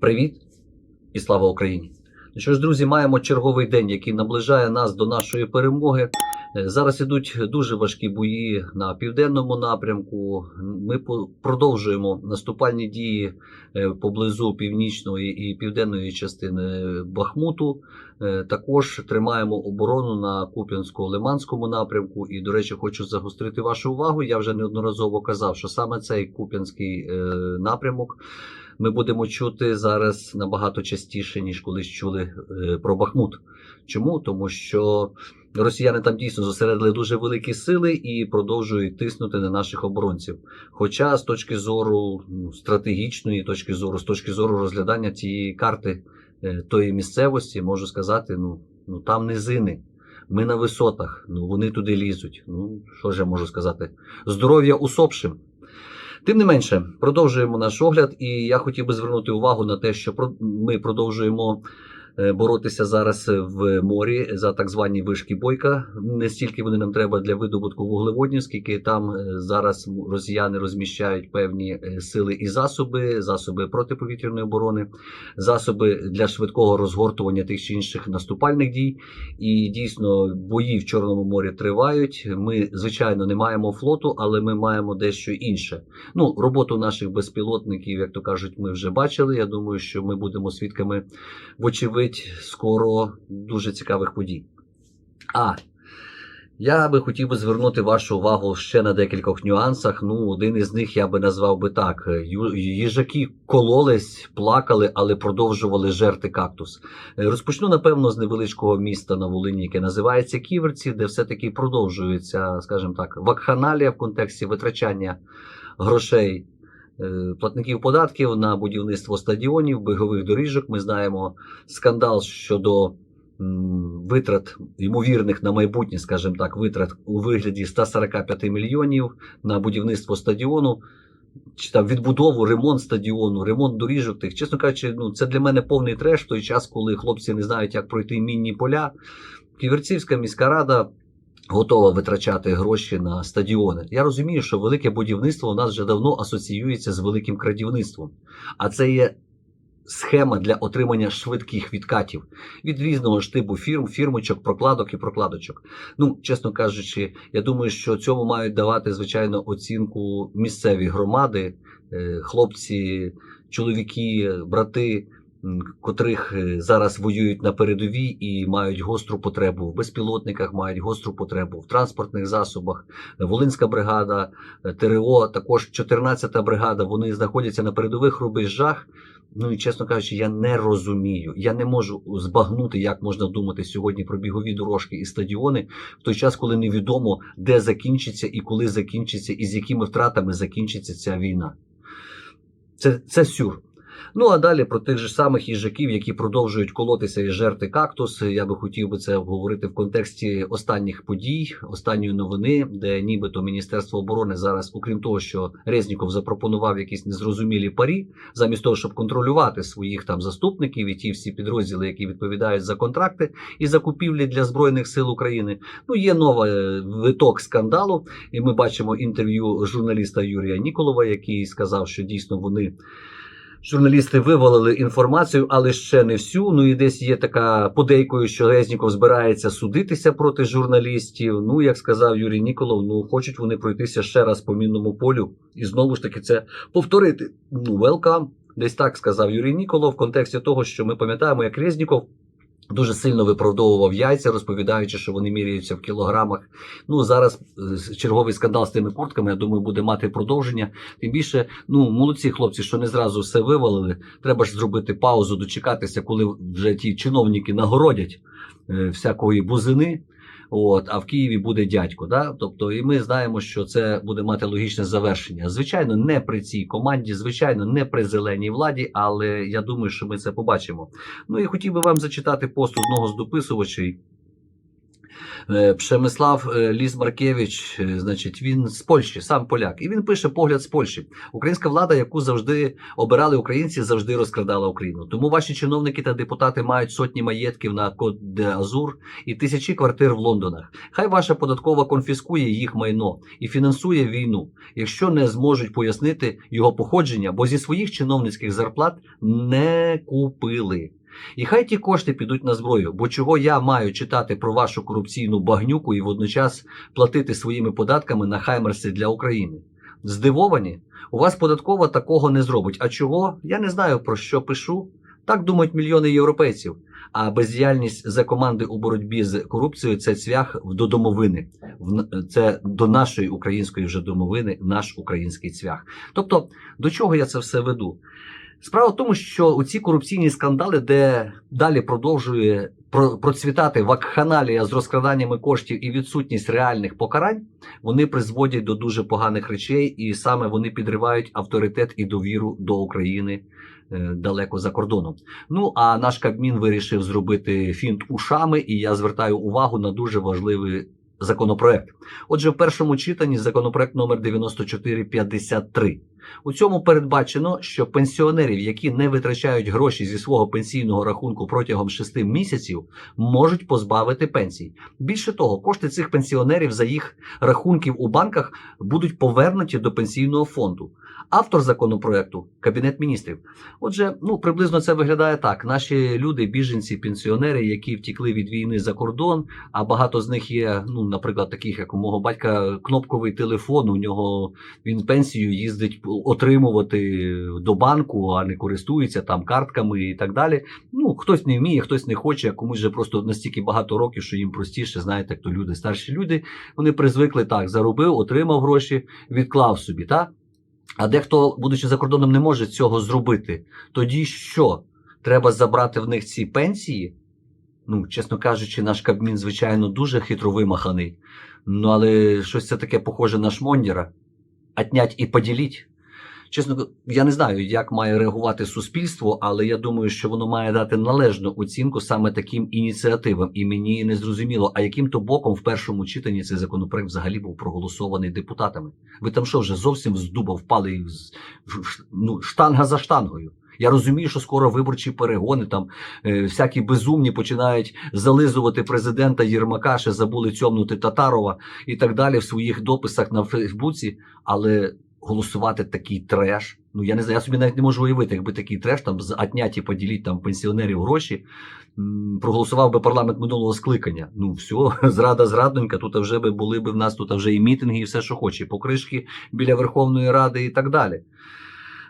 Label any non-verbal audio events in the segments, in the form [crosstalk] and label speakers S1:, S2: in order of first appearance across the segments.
S1: Привіт і слава Україні! Ну що ж, друзі, маємо черговий день, який наближає нас до нашої перемоги. Е, Зараз ідуть дуже важкі бої на південному напрямку. Ми продовжуємо наступальні дії е, поблизу північної і південної частини Бахмуту. Е, Також тримаємо оборону на Куп'янсько-Лиманському напрямку. І, до речі, хочу загострити вашу увагу. Я вже неодноразово казав, що саме цей Куп'янський напрямок ми будемо чути зараз набагато частіше, ніж колись чули е, про Бахмут. Чому? Тому що росіяни там дійсно зосередили дуже великі сили і продовжують тиснути на наших оборонців. Хоча з точки зору ну, стратегічної точки зору, з точки зору розглядання цієї карти е, тої місцевості, можу сказати, ну, ну там низини. Ми на висотах, ну вони туди лізуть. Ну що ж я можу сказати? Здоров'я усопшим. Тим не менше, продовжуємо наш огляд, і я хотів би звернути увагу на те, що ми продовжуємо боротися зараз в морі за так звані вишки бойка. Не стільки вони нам треба для видобутку вуглеводнів, скільки там е, зараз росіяни розміщають певні е, сили і засоби, засоби протиповітряної оборони, засоби для швидкого розгортування тих чи інших наступальних дій. І дійсно бої в Чорному морі тривають. Ми, звичайно, не маємо флоту, але ми маємо дещо інше. Ну, роботу наших безпілотників, як то кажуть, ми вже бачили. Я думаю, що ми будемо свідками, вочевидь, скоро дуже цікавих подій. А я би хотів би звернути вашу увагу ще на декількох нюансах. Ну, один із них я би назвав би так: їжаки кололись, плакали, але продовжували жерти кактус. Розпочну, напевно, з невеличкого міста на Волині, яке називається Ківерці, де все-таки продовжується, скажімо так, вакханалія в контексті витрачання грошей платників податків на будівництво стадіонів, бігових доріжок. Ми знаємо скандал щодо витрат ймовірних на майбутнє, скажімо так, витрат у вигляді 145 мільйонів на будівництво стадіону. Чи там відбудову, ремонт стадіону, ремонт доріжок тих. Чесно кажучи, ну це для мене повний треш в той час, коли хлопці не знають, як пройти мінні поля. Ківерцівська міська рада готова витрачати гроші на стадіони. Я розумію, що велике будівництво у нас вже давно асоціюється з великим крадівництвом. А це є схема для отримання швидких відкатів від різного ж типу фірм, фірмочок, прокладок і прокладочок. Ну, чесно кажучи, я думаю, що цьому мають давати звичайно оцінку місцеві громади, е, хлопці, чоловіки, брати. Котрих е, зараз воюють на передовій і мають гостру потребу в безпілотниках, мають гостру потребу в транспортних засобах. Волинська бригада, е, ТРО, також 14-та бригада. Вони знаходяться на передових рубежах. Ну і чесно кажучи, я не розумію. Я не можу збагнути, як можна думати сьогодні про бігові дорожки і стадіони в той час, коли невідомо, де закінчиться і коли закінчиться, і з якими втратами закінчиться ця війна. Це, це сюр. Ну а далі про тих же самих їжаків, які продовжують колотися і жерти кактус. Я би хотів би це обговорити в контексті останніх подій, останньої новини, де нібито Міністерство оборони зараз, окрім того, що Резніков запропонував якісь незрозумілі парі, замість того, щоб контролювати своїх там заступників і ті всі підрозділи, які відповідають за контракти і закупівлі для збройних сил України. Ну є новий е, виток скандалу, і ми бачимо інтерв'ю журналіста Юрія Ніколова, який сказав, що дійсно вони. Журналісти вивалили інформацію, але ще не всю. Ну і десь є така подейкою, що Резніков збирається судитися проти журналістів. Ну, як сказав Юрій Ніколов, ну хочуть вони пройтися ще раз по мінному полю і знову ж таки це повторити. Ну, welcome. Десь так сказав Юрій Ніколов в контексті того, що ми пам'ятаємо, як Резніков дуже сильно виправдовував яйця, розповідаючи, що вони міряються в кілограмах. Ну зараз е, черговий скандал з тими куртками, я думаю, буде мати продовження. Тим більше, ну молодці хлопці, що не зразу все вивалили. Треба ж зробити паузу, дочекатися, коли вже ті чиновники нагородять е, всякої бузини. От, а в Києві буде дядько. Да? Тобто, і ми знаємо, що це буде мати логічне завершення. Звичайно, не при цій команді, звичайно, не при зеленій владі, але я думаю, що ми це побачимо. Ну і хотів би вам зачитати пост одного з дописувачів. Е, Ліс Маркевич, значить, він з Польщі, сам поляк, і він пише погляд з Польщі. Українська влада, яку завжди обирали українці, завжди розкрадала Україну. Тому ваші чиновники та депутати мають сотні маєтків на Кот Азур і тисячі квартир в Лондонах. Хай ваша податкова конфіскує їх майно і фінансує війну, якщо не зможуть пояснити його походження, бо зі своїх чиновницьких зарплат не купили. І хай ті кошти підуть на зброю, бо чого я маю читати про вашу корупційну багнюку і водночас платити своїми податками на хаймерси для України? Здивовані? У вас податкова такого не зробить. А чого? Я не знаю про що пишу. Так думають мільйони європейців. А бездіяльність за команди у боротьбі з корупцією це цвях до домовини. Це до нашої української вже домовини, наш український цвях. Тобто, до чого я це все веду? Справа в тому, що у ці корупційні скандали, де далі продовжує процвітати вакханалія з розкраданнями коштів і відсутність реальних покарань, вони призводять до дуже поганих речей, і саме вони підривають авторитет і довіру до України е, далеко за кордоном. Ну а наш Кабмін вирішив зробити фінт ушами, і я звертаю увагу на дуже важливий законопроект. Отже, в першому читанні законопроект номер 9453. У цьому передбачено, що пенсіонерів, які не витрачають гроші зі свого пенсійного рахунку протягом 6 місяців, можуть позбавити пенсій. Більше того, кошти цих пенсіонерів за їх рахунків у банках будуть повернуті до пенсійного фонду. Автор законопроекту Кабінет міністрів. Отже, ну приблизно це виглядає так: наші люди, біженці, пенсіонери, які втікли від війни за кордон, а багато з них є, ну, наприклад, таких як у мого батька, кнопковий телефон. У нього він пенсію їздить отримувати до банку, а не користується там картками і так далі. Ну, хтось не вміє, хтось не хоче, а комусь же просто настільки багато років, що їм простіше, знаєте, як то люди, старші люди, вони призвикли так, заробив, отримав гроші, відклав собі, так? А дехто, будучи за кордоном, не може цього зробити. Тоді що? Треба забрати в них ці пенсії? Ну, чесно кажучи, наш Кабмін, звичайно, дуже хитро вимаханий. Ну, але щось це таке похоже на шмондіра. Отнять і поділіть. Чесно, я не знаю, як має реагувати суспільство, але я думаю, що воно має дати належну оцінку саме таким ініціативам. І мені не зрозуміло, а яким то боком в першому читанні цей законопроект взагалі був проголосований депутатами. Ви там що вже зовсім з дуба впали ну, штанга за штангою. Я розумію, що скоро виборчі перегони, там е, всякі безумні починають зализувати президента Єрмака, ще забули цьомнути Татарова і так далі в своїх дописах на Фейсбуці, але голосувати такий треш. Ну я не знаю, я собі навіть не можу уявити, якби такий треш там з отняті поділіть там пенсіонерів гроші. Проголосував би парламент минулого скликання. Ну все, [laughs] зрада зрадненька. Тут вже би були б в нас тут вже і мітинги, і все, що хоче, і покришки біля Верховної Ради і так далі.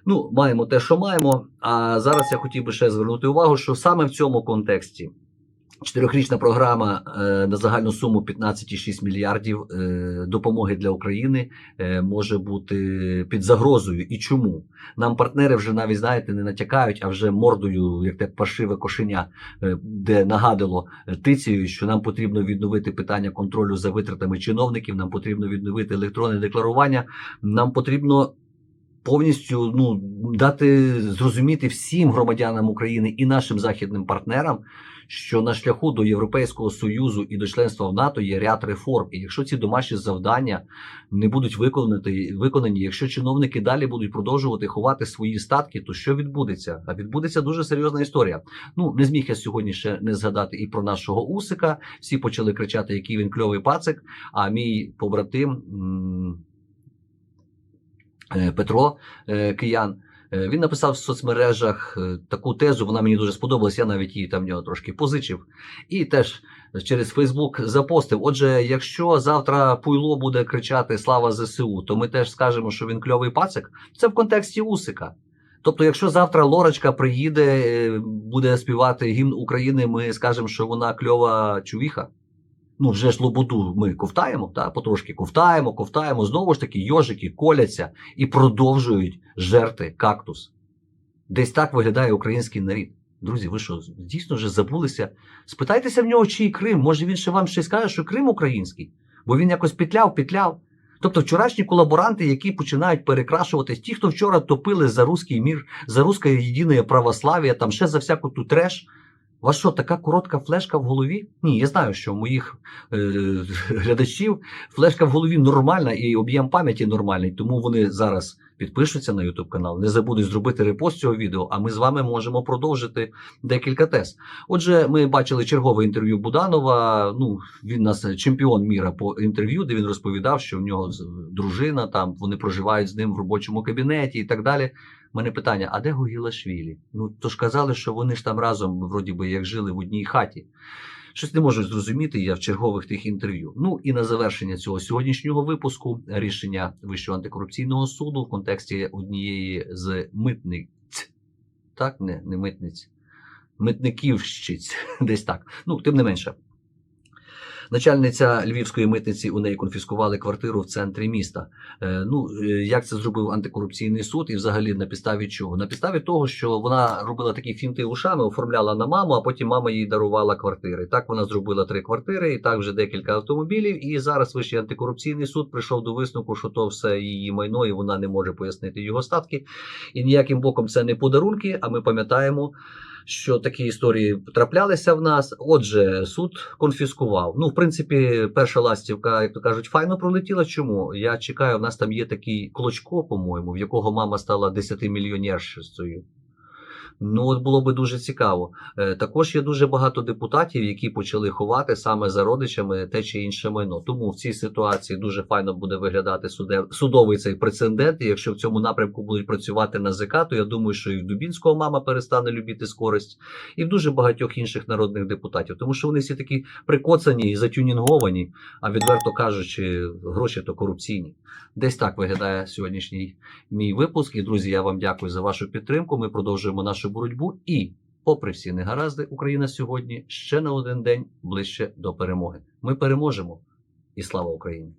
S1: Ну, маємо те, що маємо. А зараз я хотів би ще звернути увагу, що саме в цьому контексті чотирьохрічна програма е, на загальну суму 15,6 мільярдів е, допомоги для України е, може бути під загрозою. І чому? Нам партнери вже навіть знаєте не натякають, а вже мордою, як те паршиве кошеня, де нагадало тицею, що нам потрібно відновити питання контролю за витратами чиновників, нам потрібно відновити електронне декларування, нам потрібно повністю ну, дати зрозуміти всім громадянам України і нашим західним партнерам, що на шляху до Європейського Союзу і до членства в НАТО є ряд реформ. І якщо ці домашні завдання не будуть виконані, виконані, якщо чиновники далі будуть продовжувати ховати свої статки, то що відбудеться? А відбудеться дуже серйозна історія. Ну не зміг я сьогодні ще не згадати і про нашого Усика. Всі почали кричати, який він кльовий пацик. А мій побратим. е, Петро е, Киян. Е, Він написав в соцмережах е, таку тезу, вона мені дуже сподобалась, я навіть її там в нього трошки позичив. І теж через Фейсбук запостив. Отже, якщо завтра Пуйло буде кричати Слава ЗСУ, то ми теж скажемо, що він кльовий пацик. Це в контексті Усика. Тобто, якщо завтра Лорочка приїде, е, буде співати гімн України, ми скажемо, що вона кльова чувіха. Ну, вже ж лободу ми ковтаємо, та, потрошки ковтаємо, ковтаємо. Знову ж таки, йожики коляться і продовжують жерти кактус. Десь так виглядає український народ. Друзі, ви що, дійсно вже забулися? Спитайтеся в нього, чий Крим. Може він ще вам ще скаже, що Крим український, бо він якось петляв, петляв. Тобто вчорашні колаборанти, які починають перекрашуватись, ті, хто вчора топили за руський мір, за русське єдине православ'я, там ще за всяку ту треш, У вас що, така коротка флешка в голові? Ні, я знаю, що у моїх е, [laughs] глядачів флешка в голові нормальна і об'єм пам'яті нормальний, тому вони зараз підпишуться на YouTube канал, не забудуть зробити репост цього відео, а ми з вами можемо продовжити декілька тез. Отже, ми бачили чергове інтерв'ю Буданова. Ну, він нас чемпіон міра по інтерв'ю, де він розповідав, що в нього дружина там вони проживають з ним в робочому кабінеті і так далі. У мене питання: а де Гугілашвілі? Ну то ж казали, що вони ж там разом, вроді би, як жили в одній хаті. Щось не можу зрозуміти я в чергових тих інтерв'ю. Ну і на завершення цього сьогоднішнього випуску рішення Вищого антикорупційного суду в контексті однієї з митниць. Так, не, не митниць, митниківщиць, [laughs] десь так. Ну, тим не менше. Начальниця львівської митниці у неї конфіскували квартиру в центрі міста. Е, ну е, як це зробив антикорупційний суд, і взагалі на підставі чого? На підставі того, що вона робила такі фінти ушами, оформляла на маму, а потім мама їй дарувала квартири. Так вона зробила три квартири, і так вже декілька автомобілів. І зараз Вищий антикорупційний суд прийшов до висновку, що то все її майно, і вона не може пояснити його статки. І ніяким боком це не подарунки. А ми пам'ятаємо. Що такі історії траплялися в нас. Отже, суд конфіскував. Ну, в принципі, перша ластівка, як то кажуть, файно пролетіла. Чому? Я чекаю, в нас там є такий клочко, по-моєму, в якого мама стала 10-мільйонершицею. Ну, от було би дуже цікаво. Е, Також є дуже багато депутатів, які почали ховати саме за родичами те чи інше майно. Тому в цій ситуації дуже файно буде виглядати суде- судовий цей прецедент. І якщо в цьому напрямку будуть працювати НАЗК, то я думаю, що і в Дубінського мама перестане любити скорость, і в дуже багатьох інших народних депутатів, тому що вони всі такі прикоцані і затюнінговані, а відверто кажучи, гроші то корупційні. Десь так виглядає сьогоднішній мій випуск. І друзі, я вам дякую за вашу підтримку. Ми продовжуємо нашу боротьбу. І, попри всі негаразди, Україна сьогодні ще на один день ближче до перемоги. Ми переможемо. І слава Україні!